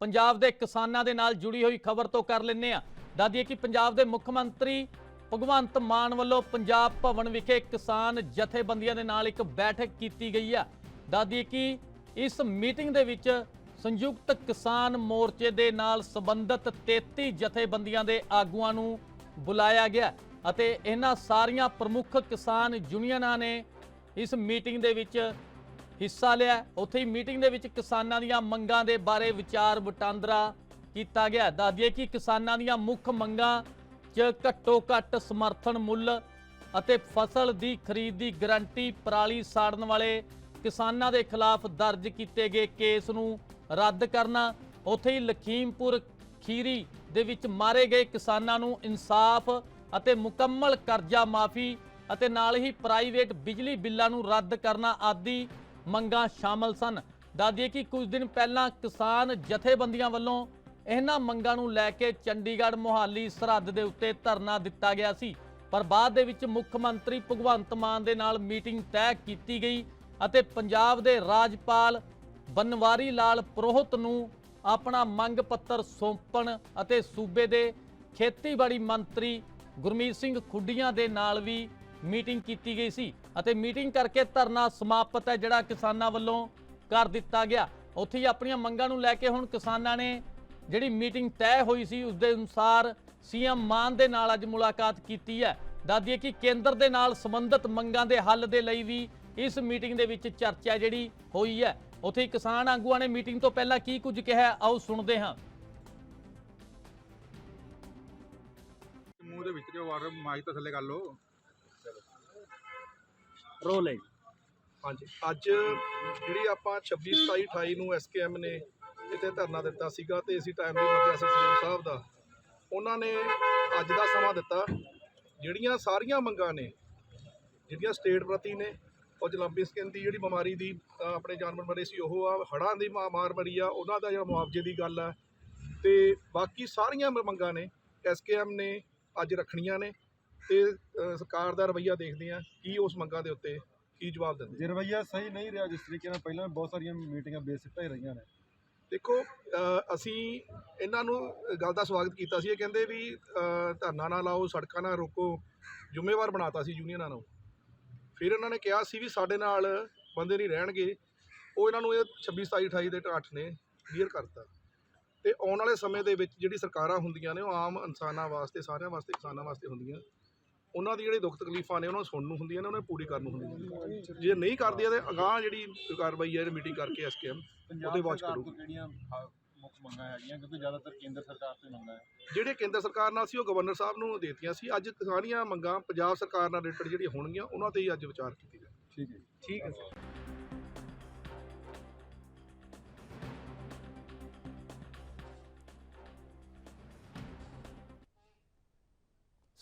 ਪੰਜਾਬ ਦੇ ਕਿਸਾਨਾਂ ਦੇ ਨਾਲ ਜੁੜੀ ਹੋਈ ਖਬਰ ਤੋਂ ਕਰ ਲੈਂਦੇ ਆ ਦੱਸਦੀਏ ਕਿ ਪੰਜਾਬ ਦੇ ਮੁੱਖ ਮੰਤਰੀ ਭਗਵੰਤ ਮਾਨ ਵੱਲੋਂ ਪੰਜਾਬ ਭਵਨ ਵਿਖੇ ਕਿਸਾਨ ਜਥੇਬੰਦੀਆਂ ਦੇ ਨਾਲ ਇੱਕ ਬੈਠਕ ਕੀਤੀ ਗਈ ਆ ਦਾਦੀਏ ਕਿ ਇਸ ਮੀਟਿੰਗ ਦੇ ਵਿੱਚ ਸੰਯੁਕਤ ਕਿਸਾਨ ਮੋਰਚੇ ਦੇ ਨਾਲ ਸੰਬੰਧਿਤ 33 ਜਥੇਬੰਦੀਆਂ ਦੇ ਆਗੂਆਂ ਨੂੰ ਬੁਲਾਇਆ ਗਿਆ ਅਤੇ ਇਹਨਾਂ ਸਾਰੀਆਂ ਪ੍ਰਮੁੱਖ ਕਿਸਾਨ ਯੂਨੀਅਨਾਂ ਨੇ ਇਸ ਮੀਟਿੰਗ ਦੇ ਵਿੱਚ ਹਿੱਸਾ ਲਿਆ ਉੱਥੇ ਹੀ ਮੀਟਿੰਗ ਦੇ ਵਿੱਚ ਕਿਸਾਨਾਂ ਦੀਆਂ ਮੰਗਾਂ ਦੇ ਬਾਰੇ ਵਿਚਾਰ ਵਟਾਂਦਰਾ ਕੀਤਾ ਗਿਆ ਦੱਸ ਕਿ ਕਿਸਾਨਾਂ ਦੀਆਂ ਮੁੱਖ ਮੰਗਾਂ 'ਚ ਘੱਟੋ ਘੱਟ ਸਮਰਥਨ ਮੁੱਲ ਅਤੇ ਫਸਲ ਦੀ ਖਰੀਦ ਦੀ ਗਰੰਟੀ ਪਰਾਲੀ ਸਾੜਨ ਵਾਲੇ ਕਿਸਾਨਾਂ ਦੇ ਖਿਲਾਫ ਦਰਜ ਕੀਤੇ ਗਏ ਕੇਸ ਨੂੰ ਰੱਦ ਕਰਨਾ। ਉੱਥੇ ਹੀ ਲਖੀਮਪੁਰ ਖੀਰੀ ਦੇ ਵਿੱਚ ਮਾਰੇ ਗਏ ਕਿਸਾਨਾਂ ਨੂੰ ਇਨਸਾਫ ਅਤੇ ਮੁਕੰਮਲ ਕਰਜ਼ਾ ਮਾਫੀ ਅਤੇ ਨਾਲ ਹੀ ਪ੍ਰਾਈਵੇਟ ਬਿਜਲੀ ਬਿੱਲਾਂ ਨੂੰ ਰੱਦ ਕਰਨਾ ਆਦਿ ਮੰਗਾਂ ਸ਼ਾਮਲ ਸਨ। ਦੱਸਦੀਏ ਕਿ ਕੁਝ ਦਿਨ ਪਹਿਲਾਂ ਕਿਸਾਨ ਜਥੇਬੰਦੀਆਂ ਵੱਲੋਂ ਇਹਨਾਂ ਮੰਗਾਂ ਨੂੰ ਲੈ ਕੇ ਚੰਡੀਗੜ੍ਹ ਮੋਹਾਲੀ ਸਰਹੱਦ ਦੇ ਉੱਤੇ ਧਰਨਾ ਦਿੱਤਾ ਗਿਆ ਸੀ। ਪਰ ਬਾਅਦ ਦੇ ਵਿੱਚ ਮੁੱਖ ਮੰਤਰੀ ਭਗਵੰਤ ਮਾਨ ਦੇ ਨਾਲ ਮੀਟਿੰਗ ਤੈਅ ਕੀਤੀ ਗਈ ਅਤੇ ਪੰਜਾਬ ਦੇ ਰਾਜਪਾਲ ਬਨਵਾਰੀ ਲਾਲ ਪ੍ਰੋਹਤ ਨੂੰ ਆਪਣਾ ਮੰਗ ਪੱਤਰ ਸੌਂਪਣ ਅਤੇ ਸੂਬੇ ਦੇ ਖੇਤੀਬਾੜੀ ਮੰਤਰੀ ਗੁਰਮੀਤ ਸਿੰਘ ਖੁੱਡੀਆਂ ਦੇ ਨਾਲ ਵੀ ਮੀਟਿੰਗ ਕੀਤੀ ਗਈ ਸੀ ਅਤੇ ਮੀਟਿੰਗ ਕਰਕੇ ਧਰਨਾ ਸਮਾਪਤ ਹੈ, ਜਿਹੜਾ ਕਿਸਾਨਾਂ ਵੱਲੋਂ ਕਰ ਦਿੱਤਾ ਗਿਆ। ਉੱਥੇ ਹੀ ਆਪਣੀਆਂ ਮੰਗਾਂ ਨੂੰ ਲੈ ਕੇ ਹੁਣ ਕਿਸਾਨਾਂ ਨੇ ਜਿਹੜੀ ਮੀਟਿੰਗ ਤੈਅ ਹੋਈ ਸੀ ਉਸ ਦੇ ਅਨੁਸਾਰ ਸੀਐਮ ਮਾਨ ਦੇ ਨਾਲ ਅੱਜ ਮੁਲਾਕਾਤ ਕੀਤੀ ਹੈ। ਦੱਸਦੀਏ ਕਿ ਕੇਂਦਰ ਦੇ ਨਾਲ ਸੰਬੰਧਿਤ ਮੰਗਾਂ ਦੇ ਹੱਲ ਦੇ ਲਈ ਵੀ ਇਸ ਮੀਟਿੰਗ ਦੇ ਵਿੱਚ ਚਰਚਾ ਜਿਹੜੀ ਹੋਈ ਹੈ। ਉੱਥੇ ਕਿਸਾਨ ਆਗੂਆਂ ਨੇ ਮੀਟਿੰਗ ਤੋਂ ਪਹਿਲਾਂ ਕੀ ਕੁਝ ਕਿਹਾ ਆਓ ਸੁਣਦੇ ਹਾਂ। ਮੂੰਹ ਦੇ ਵਿੱਚ ਜੋ ਵਾਰ ਮਾਈਕ ਤਾਂ ਥੱਲੇ ਕਰ ਲਓ। ਰੋਲ ਹੈ ਹਾਂਜੀ। ਅੱਜ ਜਿਹੜੀ ਆਪਾਂ 26 27 28 ਨੂੰ ਐਸਕੇਐਮ ਨੇ ਇੱਥੇ ਧਰਨਾ ਦਿੱਤਾ ਸੀਗਾ ਤੇ ਅਸੀਂ ਟਾਈਮ ਵੀ ਮੰਗਿਆ ਸੀ ਸੀਐਮ ਸਾਹਿਬ ਦਾ, ਉਹਨਾਂ ਨੇ ਅੱਜ ਦਾ ਸਮਾਂ ਦਿੱਤਾ। ਜਿਹੜੀਆਂ ਸਾਰੀਆਂ ਮੰਗਾਂ ਨੇ, ਜਿਹੜੀਆਂ ਸਟੇਟ ਪ੍ਰਤੀ ਨੇ, ਉਹ ਜਲੰਬੀ ਸਕਿਨ ਦੀ ਜਿਹੜੀ ਬਿਮਾਰੀ ਦੀ ਆਪਣੇ ਜਾਨਵਰ ਮਰੇ ਸੀ, ਉਹ ਆ, ਹੜ੍ਹਾਂ ਦੀ ਮਾ- ਮਾਰ ਮਰੀ ਆ, ਉਹਨਾਂ ਦਾ ਜਿਹੜਾ ਮੁਆਵਜ਼ੇ ਦੀ ਗੱਲ ਆ। ਤੇ ਬਾਕੀ ਸਾਰੀਆਂ ਮੰਗਾਂ ਨੇ ਐਸਕੇਐਮ ਨੇ ਅੱਜ ਰੱਖਣੀਆਂ ਨੇ। ਤੇ ਸਰਕਾਰ ਦਾ ਰਵੱਈਆ ਦੇਖਦੇ ਆ ਕੀ ਉਸ ਮੰਗਾਂ ਦੇ ਉੱਤੇ ਕੀ ਜਵਾਬ ਦਿੰਦੇ। ਜੇ ਰਵੱਈਆ ਸਹੀ ਨਹੀਂ ਰਿਹਾ ਜਿਸ ਤਰੀਕੇ ਨਾਲ ਪਹਿਲਾਂ ਬਹੁਤ ਸਾਰੀਆਂ ਮੀਟਿੰਗਾਂ ਬੇਸਿੱਟਾ ਹੀ ਰਹੀਆਂ ਨੇ। ਦੇਖੋ ਅਸੀਂ ਇਹਨਾਂ ਨੂੰ ਗੱਲ ਦਾ ਸਵਾਗਤ ਕੀਤਾ ਸੀ ਇਹ ਕਹਿੰਦੇ ਵੀ ਧਰਨਾ ਨਾ ਲਾਓ ਸੜਕਾਂ ਨਾ ਰੋਕੋ ਜ਼ਿੰਮੇਵਾਰ ਬਣਾਤਾ ਸੀ ਯੂਨੀਅਨਾਂ ਨੂੰ। ਫਿਰ ਇਹਨਾਂ ਨੇ ਕਿਹਾ ਸੀ ਵੀ ਸਾਡੇ ਨਾਲ ਬੰਦੇ ਨਹੀਂ ਰਹਿਣਗੇ। ਉਹ ਇਹਨਾਂ ਨੂੰ ਇਹ 26 27 28 ਦੇ ਟਾਠ ਨੇ ਕਲੀਅਰ ਕਰਤਾ। ਤੇ ਆਉਣ ਵਾਲੇ ਸਮੇਂ ਦੇ ਵਿੱਚ ਜਿਹੜੀ ਸਰਕਾਰਾਂ ਹੁੰਦੀਆਂ ਨੇ ਉਹ ਆਮ ਇਨਸਾਨਾਂ ਵਾਸਤੇ ਸਾਰਿਆਂ ਵਾਸਤੇ ਕਿਸਾਨਾਂ ਵਾਸਤੇ ਹੁੰਦੀਆਂ। ਉਹਨਾਂ ਦੀ ਜਿਹੜੀ ਦੁੱਖ ਤਕਲੀਫਾਂ ਨੇ ਉਹਨਾਂ ਨੂੰ ਸੁਣਨ ਨੂੰ ਹੁੰਦੀਆਂ ਨੇ ਉਹਨਾਂ ਨੂੰ ਪੂਰੀ ਕਰਨ ਨੂੰ ਹੁੰਦੀਆਂ ਜੇ ਨਹੀਂ ਕਰਦੀਆਂ ਤੇ ਅਗਾਂਹ ਜਿਹੜੀ ਕਾਰਵਾਈ ਹੈ ਮੀਟਿੰਗ ਕਰਕੇ ਐਸਕੇਐਮ ਉਹਦੇ ਸਰਕਾਰ ਕਰੋ। ਅ, ਮੁੱਖ ਮੰਗਾਂ ਹੈਗੀਆਂ ਕਿਉਂਕਿ ਜ਼ਿਆਦਾਤਰ ਕੇਂਦਰ ਸਰਕਾਰ ਤੋਂ ਮੰਗਾਂ ਹੈ। ਜਿਹੜੇ ਕੇਂਦਰ ਸਰਕਾਰ ਨਾਲ ਸੀ ਉਹ ਗਵਰਨਰ ਸਾਹਿਬ ਨੂੰ ਦੇਤੀਆਂ ਸੀ। ਅੱਜ ਸਾਰੀਆਂ ਮੰਗਾਂ ਪੰਜਾਬ ਸਰਕਾਰ ਨਾਲ ਰਿਲੇਟਡ ਜਿਹੜੀਆਂ ਹੋਣਗੀਆਂ ਉਹਨਾਂ ਤੇ ਹੀ ਅੱਜ ਵਿਚਾਰ ਕੀਤੀ ਜਾਏ ਠੀਕ ਹੈ। ਠੀਕ ਹੈ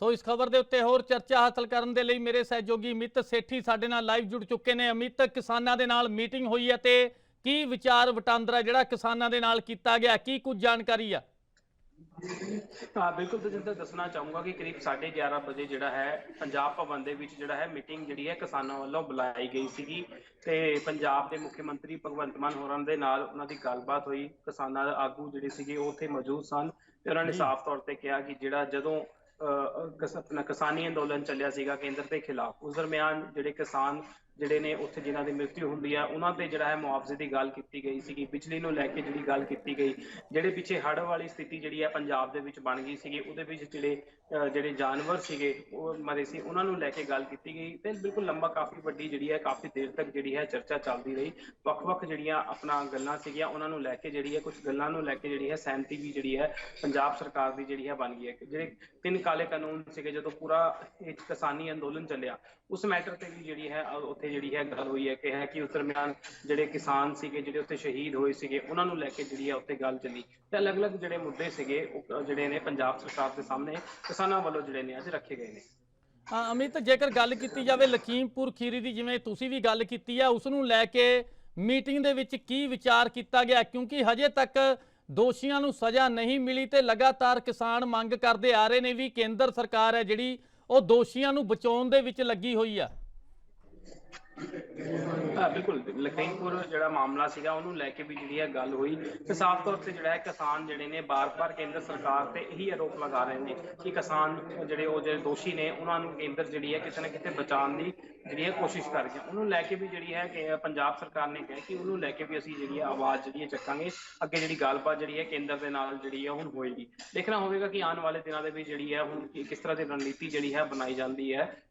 ਸੋ ਇਸ ਖਬਰ ਦੇ ਉੱਤੇ ਹੋਰ ਚਰਚਾ ਹਾਸਲ ਕਰਨ ਦੇ ਲਈ ਮੇਰੇ ਸਹਿਯੋਗੀ ਅਮਿਤ ਸੇਠੀ ਸਾਡੇ ਨਾਲ ਲਾਈਵ ਜੁੜ ਚੁੱਕੇ ਨੇ। ਅਮਿਤ ਕਿਸਾਨਾਂ ਦੇ ਨਾਲ ਮੀਟਿੰਗ ਹੋਈ ਹੈ ਤੇ ਕੀ ਵਿਚਾਰ ਵਟਾਂਦਰਾ ਜਿਹੜਾ ਕਿਸਾਨਾਂ ਦੇ ਨਾਲ ਕੀਤਾ ਗਿਆ ਕੀ ਕੁਝ ਜਾਣਕਾਰੀ ਆ? ਹਾਂ ਬਿਲਕੁਲ ਤਜਿੰਦਰ ਦੱਸਣਾ ਚਾਹੂੰਗਾ ਕਿ ਕਰੀਬ 11:30 ਵਜੇ ਜਿਹੜਾ ਹੈ ਪੰਜਾਬ ਭਵਨ ਦੇ ਵਿੱਚ ਜਿਹੜਾ ਹੈ ਮੀਟਿੰਗ ਜਿਹੜੀ ਹੈ ਕਿਸਾਨਾਂ ਵੱਲੋਂ ਬੁਲਾਈ ਗਈ ਸੀਗੀ ਤੇ ਪੰਜਾਬ ਦੇ ਮੁੱਖ ਮੰਤਰੀ ਭਗਵੰਤ ਮਾਨ ਹੋਰਾਂ ਦੇ ਨਾਲ ਉਹਨਾਂ ਦੀ ਗੱਲਬਾਤ ਹੋਈ। ਕਿਸਾਨਾਂ ਦੇ ਆਗੂ ਜਿਹੜੇ ਸੀਗੇ ਉਹ ਉੱਥੇ ਮੌਜੂਦ ਸਨ ਤੇ ਉਹਨਾਂ ਨੇ ਸਾਫ਼ ਤੌਰ ਤੇ ਕਿਹਾ ਕਿ ਜਿਹੜਾ ਜਦੋਂ ਆਪਣਾ ਕਿਸਾਨੀ ਅੰਦੋਲਨ ਚੱਲਿਆ ਸੀਗਾ ਕੇਂਦਰ ਦੇ ਖਿਲਾਫ। ਉਸ ਦਰਮਿਆਨ ਜਿਹੜੇ ਕਿਸਾਨ ਜਿਹੜੇ ਨੇ ਉੱਥੇ ਜਿਨ੍ਹਾਂ ਦੀ ਮ੍ਰਿਤੂ ਹੁੰਦੀ ਆ, ਉਹਨਾਂ ਤੇ ਜਿਹੜਾ ਹੈ ਮੁਆਵਜ਼ੇ ਦੀ ਗੱਲ ਕੀਤੀ ਗਈ ਸੀਗੀ, ਬਿਜਲੀ ਨੂੰ ਲੈ ਕੇ ਜਿਹੜੀ ਗੱਲ ਕੀਤੀ ਗਈ, ਜਿਹੜੇ ਪਿੱਛੇ ਹੜ੍ਹ ਵਾਲੀ ਸਥਿਤੀ ਜਿਹੜੀ ਹੈ ਪੰਜਾਬ ਦੇ ਵਿੱਚ ਬਣ ਗਈ ਸੀਗੀ, ਉਹਦੇ ਵਿੱਚ ਜਿਹੜੇ ਜਿਹੜੇ ਜਾਨਵਰ ਸੀਗੇ, ਉਹ ਮਰੇ ਸੀ, ਉਹਨਾਂ ਨੂੰ ਲੈ ਕੇ ਗੱਲ ਕੀਤੀ ਗਈ ਤੇ ਬਿਲਕੁਲ ਲੰਬਾ ਕਾਫੀ ਵੱਡੀ ਜਿਹੜੀ ਹੈ, ਕਾਫੀ ਦੇਰ ਤੱਕ ਜਿਹੜੀ ਹੈ ਚਰਚਾ ਚੱਲਦੀ ਰਹੀ। ਵੱਖ-ਵੱਖ ਜਿਹੜੀਆਂ ਆਪਣਾ ਗੱਲਾਂ ਸੀਗੀਆਂ, ਉਹਨਾਂ ਨੂੰ ਲੈ ਕੇ ਜਿਹੜੀ ਹੈ, ਕੁਝ ਗੱਲਾਂ ਨੂੰ ਲੈ ਕੇ ਜਿਹੜੀ ਹੈ ਸਹਿਮਤੀ ਵੀ ਜਿਹੜੀ ਹੈ ਪੰਜਾਬ ਸਰਕਾਰ ਦੀ ਜਿਹੜੀ ਹੈ ਬਣ ਗਈ ਹੈ। ਜਿਹੜੇ ਤਿੰਨ ਕਾਲੇ ਕਾਨੂੰਨ ਸੀਗੇ, ਜਦੋਂ ਪੂਰਾ ਇਹ ਕਿਸਾਨੀ ਅੰਦੋਲਨ ਚੱਲਿਆ, ਉਸ ਮੈਟਰ ਤੇ ਵੀ ਜਿਹੜੀ ਹੈ ਉੱਥੇ ਉੱਥੇ ਜਿਹੜੀ ਹੈ ਗੱਲ ਹੋਈ ਹੈ ਕਿ ਹੈ ਕਿ ਉਸ ਦਰਮਿਆਨ ਜਿਹੜੇ ਕਿਸਾਨ ਸੀਗੇ ਜਿਹੜੇ ਉੱਥੇ ਸ਼ਹੀਦ ਹੋਏ ਸੀਗੇ ਉਹਨਾਂ ਨੂੰ ਲੈ ਕੇ ਜਿਹੜੀ ਹੈ ਉੱਥੇ ਗੱਲ ਚੱਲੀ। ਤੇ ਅਲੱਗ-ਅਲੱਗ ਜਿਹੜੇ ਮੁੱਦੇ ਸੀਗੇ ਉਹ ਜਿਹੜੇ ਨੇ ਪੰਜਾਬ ਸਰਕਾਰ ਦੇ ਸਾਹਮਣੇ ਕਿਸਾਨਾਂ ਵੱਲੋਂ ਜਿਹੜੇ ਨੇ ਅੱਜ ਰੱਖੇ ਗਏ ਨੇ। ਹਾਂ, ਅਮਿਤ ਜੇਕਰ ਗੱਲ ਕੀਤੀ ਜਾਵੇ ਲਖੀਮਪੁਰ ਖੀਰੀ ਦੀ ਜਿਵੇਂ ਤੁਸੀਂ ਵੀ ਗੱਲ ਕੀਤੀ ਹੈ ਉਸ ਨੂੰ ਲੈ ਕੇ ਮੀਟਿੰਗ ਦੇ ਵਿੱਚ ਕੀ ਵਿਚਾਰ ਕੀਤਾ ਗਿਆ? ਕਿਉਂਕਿ ਹਜੇ ਤੱਕ ਦੋਸ਼ੀਆਂ ਨੂੰ ਸਜ਼ਾ ਨਹੀਂ ਮਿਲੀ ਤੇ ਲਗਾਤਾਰ ਕਿਸਾਨ ਮੰਗ ਕਰਦੇ ਆ ਰਹੇ ਨੇ ਵੀ ਕੇਂਦਰ ਸਰਕਾਰ ਹੈ ਜਿਹੜੀ ਉਹ ਦੋਸ਼ੀਆਂ ਨੂੰ ਬਚਾਉਣ ਦੇ ਵਿੱਚ ਲੱਗੀ ਹੋਈ ਆ। ਹਾਂ, ਬਿਲਕੁਲ। ਲਖੀਮਪੁਰ ਜਿਹੜਾ ਮਾਮਲਾ ਸੀਗਾ, ਉਹਨੂੰ ਲੈ ਕੇ ਵੀ ਜਿਹੜੀ ਹੈ ਗੱਲ ਹੋਈ। ਤੇ ਸਾਫ਼ ਤੌਰ ਤੇ ਜਿਹੜਾ ਹੈ ਕਿਸਾਨ ਜਿਹੜੇ ਨੇ, ਬਾਰ-ਬਾਰ ਕੇਂਦਰ ਸਰਕਾਰ ਤੇ ਇਹੀ ਆਰੋਪ ਲਗਾ ਰਹੇ ਨੇ ਕਿ ਕਿਸਾਨ ਜਿਹੜੇ ਉਹ ਜਿਹੜੇ ਦੋਸ਼ੀ ਨੇ, ਉਹਨਾਂ ਨੂੰ ਕੇਂਦਰ ਜਿਹੜੀ ਹੈ ਕਿਤੇ ਨਾ ਕਿਤੇ ਬਚਾਉਣ ਦੀ ਜਿਹੜੀ ਹੈ ਕੋਸ਼ਿਸ਼ ਕਰ ਰਿਹਾ ਉਹਨੂੰ ਲੈ ਕੇ ਵੀ ਜਿਹੜੀ ਹੈ ਕਿ ਪੰਜਾਬ ਸਰਕਾਰ ਨੇ ਕਿਹਾ ਕਿ ਉਹਨੂੰ ਲੈ ਕੇ ਵੀ ਅਸੀਂ ਜਿਹੜੀ ਹੈ ਆਵਾਜ਼ ਜਿਹੜੀ ਹੈ ਚੱਕਾਂਗੇ। ਅੱਗੇ ਜਿਹੜੀ ਗੱਲਬਾਤ ਜਿਹੜੀ ਹੈ ਕੇਂਦਰ ਦੇ ਨਾਲ ਜਿਹੜੀ ਹੈ ਹੁਣ ਹੋਏਗੀ। ਦੇਖਣਾ ਹੋਵੇਗਾ ਕਿ ਆਉਣ ਵਾਲੇ ਦਿਨਾਂ ਦੇ ਵਿੱਚ ਜਿਹੜੀ ਹੈ ਹੁਣ ਕਿਸ ਤਰ੍ਹਾਂ ਦੀ ਰਣਨੀਤੀ ਜਿਹੜੀ ਹੈ ਬਣਾਈ ਜਾਂਦੀ ਹੈ।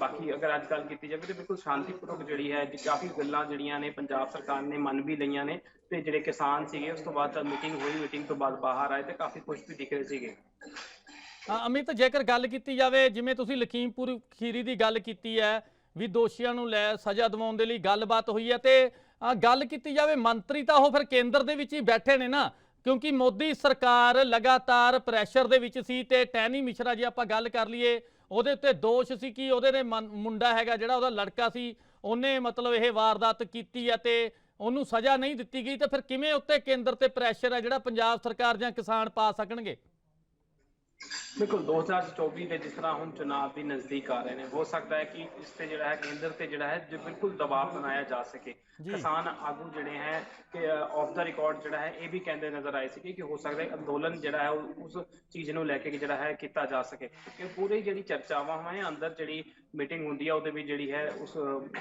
ਬਾਕੀ ਅਗਰ ਅੱਜ ਗੱਲ ਕੀਤੀ ਜਾਵੇ ਤਾਂ ਬਿਲਕੁਲ ਸ਼ਾਂਤੀਪੂਰਵਕ ਜਿਹੜੀ ਹੈ ਕਾਫੀ ਗੱਲਾਂ ਜਿਹੜੀਆਂ ਨੇ ਪੰਜਾਬ ਸਰਕਾਰ ਨੇ ਮੰਨ ਵੀ ਲਈਆਂ ਨੇ ਤੇ ਜਿਹੜੇ ਕਿਸਾਨ ਸੀਗੇ, ਉਸ ਤੋਂ ਬਾਅਦ ਮੀਟਿੰਗ ਹੋਈ, ਮੀਟਿੰਗ ਤੋਂ ਬਾਅਦ ਬਾਹਰ ਆਏ ਤੇ ਕਾਫੀ ਖੁਸ਼ ਵੀ ਦਿਖ ਰਹੇ ਸੀਗੇ। ਅਮਿਤ, ਜੇਕਰ ਗੱਲ ਕੀਤੀ ਜਾਵੇ, ਜਿਵੇਂ ਤੁਸੀਂ ਲਖੀਮਪੁਰ ਖੀਰੀ ਦੀ ਗੱਲ ਕੀਤੀ ਹੈ, ਵੀ ਦੋਸ਼ੀਆਂ ਨੂੰ ਲੈ ਸਜ਼ਾ ਦਿਵਾਉਣ ਦੇ ਲਈ ਗੱਲਬਾਤ ਹੋਈ ਹੈ ਤੇ ਗੱਲ ਕੀਤੀ ਜਾਵੇ ਮੰਤਰੀ ਤਾਂ ਉਹ ਫਿਰ ਕੇਂਦਰ ਦੇ ਵਿੱਚ ਹੀ ਬੈਠੇ ਨੇ ਨਾ, ਕਿਉਂਕਿ ਮੋਦੀ ਸਰਕਾਰ ਲਗਾਤਾਰ ਪ੍ਰੈਸ਼ਰ ਦੇ ਵਿੱਚ ਸੀ ਤੇ ਟੈਨੀ ਮਿਸ਼ਰਾ ਜੇ ਆਪਾਂ ਗੱਲ ਕਰ ਲਈਏ ਉਹਦੇ ਉੱਤੇ ਦੋਸ਼ ਸੀ ਕਿ ਉਹਦੇ ਨੇ ਮਨ- ਮੁੰਡਾ ਹੈਗਾ ਜਿਹੜਾ ਉਹਦਾ ਲੜਕਾ ਸੀ, ਉਹਨੇ ਮਤਲਬ ਇਹ ਵਾਰਦਾਤ ਕੀਤੀ ਹੈ ਤੇ ਉਹਨੂੰ ਸਜ਼ਾ ਨਹੀਂ ਦਿੱਤੀ ਗਈ, ਤੇ ਫਿਰ ਕਿਵੇਂ ਉੱਤੇ ਕੇਂਦਰ ਤੇ ਪ੍ਰੈਸ਼ਰ ਹੈ ਜਿਹੜਾ ਪੰਜਾਬ ਸਰਕਾਰ ਜਾਂ ਕਿਸਾਨ ਪਾ ਸਕਣਗੇ? ਬਿਲਕੁਲ 2024 ਦੇ ਜਿਸ ਤਰ੍ਹਾਂ ਹੁਣ ਚੁਣਾਵ ਵੀ ਨਜ਼ਦੀਕ ਆ ਰਹੇ ਨੇ ਹੋ ਸਕਦਾ ਹੈ ਕਿ ਇਸ ਤੇ ਜਿਹੜਾ ਹੈ ਕੇਂਦਰ ਤੇ ਜਿਹੜਾ ਹੈ ਜੋ ਬਿਲਕੁਲ ਦਬਾਅ ਬਣਾਇਆ ਜਾ ਸਕੇ। ਕਿਸਾਨ ਆਗੂ ਜਿਹੜੇ ਹੈ ਕਿ ਆਫ ਦਾ ਰਿਕਾਰਡ ਜਿਹੜਾ ਹੈ ਇਹ ਵੀ ਕਹਿੰਦੇ ਨਜ਼ਰ ਆਏ ਸੀ ਕਿ ਹੋ ਸਕਦਾ ਹੈ ਅੰਦੋਲਨ ਜਿਹੜਾ ਹੈ ਉਸ ਚੀਜ਼ ਨੂੰ ਲੈ ਕੇ ਜਿਹੜਾ ਹੈ ਕੀਤਾ ਜਾ ਸਕੇ ਕਿ ਪੂਰੀ ਜਿਹੜੀ ਚਰਚਾਵਾਂ ਹੋਏ ਅੰਦਰ ਜਿਹੜੀ ਮੀਟਿੰਗ ਹੁੰਦੀ ਹੈ ਉਹਦੇ ਵਿੱਚ ਜਿਹੜੀ ਹੈ, ਉਸ,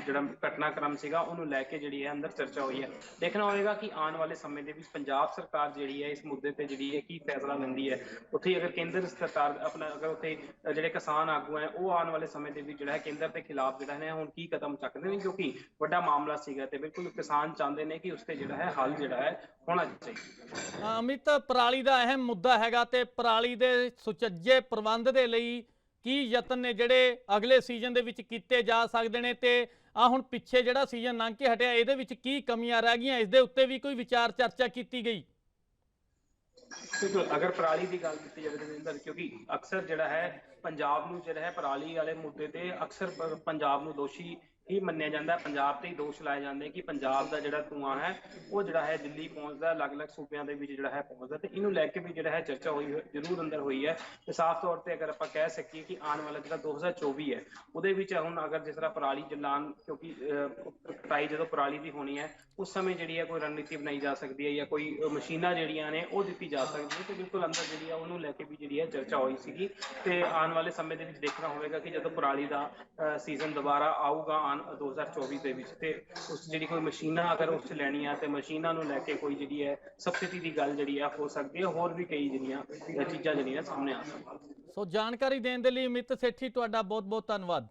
ਜਿਹੜਾ ਘਟਨਾਕ੍ਰਮ ਸੀਗਾ, ਉਹਨੂੰ ਲੈ ਕੇ ਜਿਹੜੀ ਹੈ, ਅੰਦਰ ਚਰਚਾ ਹੋਈ ਹੈ। ਦੇਖਣਾ ਹੋਵੇਗਾ ਕਿ ਆਉਣ ਵਾਲੇ ਸਮੇਂ ਦੇ ਵਿੱਚ ਪੰਜਾਬ ਸਰਕਾਰ ਜਿਹੜੀ ਹੈ, ਇਸ ਮੁੱਦੇ ਤੇ ਜਿਹੜੀ ਹੈ, ਕੀ ਫੈਸਲਾ ਲੈਂਦੀ ਹੈ। ਉੱਥੇ ਅਗਰ ਕੇਂਦਰ ਸਰਕਾਰ, ਆਪਣਾ ਅਗਰ ਉੱਥੇ ਜਿਹੜੇ ਕਿਸਾਨ ਆਗੂ ਹੈ, ਉਹ ਆਉਣ ਵਾਲੇ ਸਮੇਂ ਦੇ ਵਿੱਚ ਜਿਹੜਾ ਹੈ, ਕੇਂਦਰ ਦੇ ਖਿਲਾਫ ਜਿਹੜਾ ਹੈ, ਹੁਣ ਕੀ ਕਦਮ ਚੱਕਦੇ ਨੇ, ਕਿਉਂਕਿ ਵੱਡਾ ਮਾਮਲਾ ਸੀਗਾ ਤੇ ਬਿਲਕੁਲ ਕਿਸਾਨ ਚਾਹੁੰਦੇ ਨੇ ਕਿ ਉਸ ਤੇ ਜਿਹੜਾ ਹੈ, ਹੱਲ ਜਿਹੜਾ ਹੈ, ਹੋਣਾ ਚਾਹੀਦਾ। ਅਮਿਤ, ਪਰਾਲੀ ਦਾ ਅਹਿਮ ਮੁੱਦਾ ਹੈਗਾ ਤੇ ਪਰਾਲੀ ਦੇ ਸੁਚੱਜੇ ਪ੍ਰਬੰਧ ਦੇ ਲਈ ਕੀ ਯਤਨ ਨੇ ਜਿਹੜੇ ਅਗਲੇ ਸੀਜ਼ਨ ਦੇ ਵਿੱਚ ਕੀਤੇ ਜਾ ਸਕਦੇ ਨੇ ਤੇ ਆ ਹੁਣ ਪਿੱਛੇ ਜਿਹੜਾ ਸੀਜ਼ਨ ਲੰਘ ਕੇ ਹਟਿਆ, ਇਹਦੇ ਵਿੱਚ ਕੀ ਕਮੀਆਂ ਰਹਿ ਗਈਆਂ? ਇਸ ਦੇ ਉੱਤੇ ਵੀ ਕੋਈ ਵਿਚਾਰ ਚਰਚਾ ਕੀਤੀ ਗਈ? ਅਗਰ ਪਰਾਲੀ ਦੀ ਗੱਲ ਕੀਤੀ ਜਾਵੇ ਦਵਿੰਦਰ ਕਿਉਂਕਿ ਅਕਸਰ ਜਿਹੜਾ ਹੈ, ਪੰਜਾਬ ਨੂੰ ਜਿਹੜਾ ਹੈ, ਪਰਾਲੀ ਵਾਲੇ ਮੁੱਦੇ ਤੇ ਅਕਸਰ ਪੰਜਾਬ ਨੂੰ ਦੋਸ਼ੀ ਹੀ ਮੰਨਿਆ ਜਾਂਦਾ ਪੰਜਾਬ ਤੇ ਹੀ ਦੋਸ਼ ਲਾਏ ਜਾਂਦੇ ਕਿ ਪੰਜਾਬ ਦਾ ਜਿਹੜਾ ਧੂਆਂ ਹੈ, ਉਹ ਜਿਹੜਾ ਹੈ ਦਿੱਲੀ ਪਹੁੰਚਦਾ ਅਲੱਗ-ਅਲੱਗ ਸੂਬਿਆਂ ਦੇ ਵਿੱਚ ਜਿਹੜਾ ਹੈ ਪਹੁੰਚਦਾ ਤੇ ਇਹਨੂੰ ਲੈ ਕੇ ਵੀ ਜਿਹੜਾ ਹੈ ਚਰਚਾ ਹੋਈ ਹੋਈ- ਜ਼ਰੂਰ ਅੰਦਰ ਹੋਈ ਹੈ। ਤੇ ਸਾਫ਼ ਤੌਰ ਤੇ ਅਗਰ ਆਪਾਂ ਕਹਿ ਸਕੀਏ ਕਿ ਆਉਣ ਵਾਲਾ ਜਿਹੜਾ 2024 ਹੈ, ਉਹਦੇ ਵਿੱਚ ਹੁਣ ਅਗਰ ਜਿਸ ਤਰ੍ਹਾਂ ਪਰਾਲੀ ਜਲਾਨ ਕਿਉਂਕਿ ਕਟਾਈ ਜਦੋਂ ਪਰਾਲੀ ਦੀ ਹੋਣੀ ਹੈ, ਉਸ ਸਮੇਂ ਜਿਹੜੀ ਹੈ ਕੋਈ ਰਣਨੀਤੀ ਬਣਾਈ ਜਾ ਸਕਦੀ ਹੈ ਜਾਂ ਕੋਈ ਮਸ਼ੀਨਾਂ ਜਿਹੜੀਆਂ ਨੇ, ਉਹ ਦਿੱਤੀ ਜਾ ਸਕਦੀ ਹੈ ਤੇ ਬਿਲਕੁਲ ਅੰਦਰ ਜਿਹੜੀ ਹੈ ਉਹਨੂੰ ਲੈ ਕੇ ਵੀ ਜਿਹੜੀ ਹੈ ਚਰਚਾ ਹੋਈ ਸੀਗੀ। ਤੇ ਆਉਣ ਵਾਲੇ ਸਮੇਂ ਦੇ ਵਿੱਚ ਦੇਖਣਾ ਹੋਵੇਗਾ ਕਿ ਜਦੋਂ ਪਰਾਲੀ ਦਾ ਸੀਜ਼ਨ ਦੁਬਾਰਾ ਆਊਗਾ ਆਉਣ 2024 ਦੇ ਵਿੱਚ ਤੇ ਉਸ ਜਿਹੜੀ ਕੋਈ ਮਸ਼ੀਨਾਂ ਅਗਰ ਉਸ 'ਚ ਲੈਣੀਆਂ ਤੇ ਮਸ਼ੀਨਾਂ ਨੂੰ ਲੈ ਕੇ ਕੋਈ ਜਿਹੜੀ ਹੈ ਸਬਸਿਡੀ ਦੀ ਗੱਲ ਜਿਹੜੀ ਆ ਹੋ ਸਕਦੀ ਹੈ, ਹੋਰ ਵੀ ਕਈ ਜਿਹੜੀਆਂ ਚੀਜ਼ਾਂ ਜਿਹੜੀਆਂ ਸਾਹਮਣੇ ਆ ਸਕਦੀਆਂ ਸੋ ਜਾਣਕਾਰੀ ਦੇਣ ਦੇ ਲਈ ਅਮਿਤ ਸੇਠੀ, ਤੁਹਾਡਾ ਬਹੁਤ ਬਹੁਤ ਧੰਨਵਾਦ।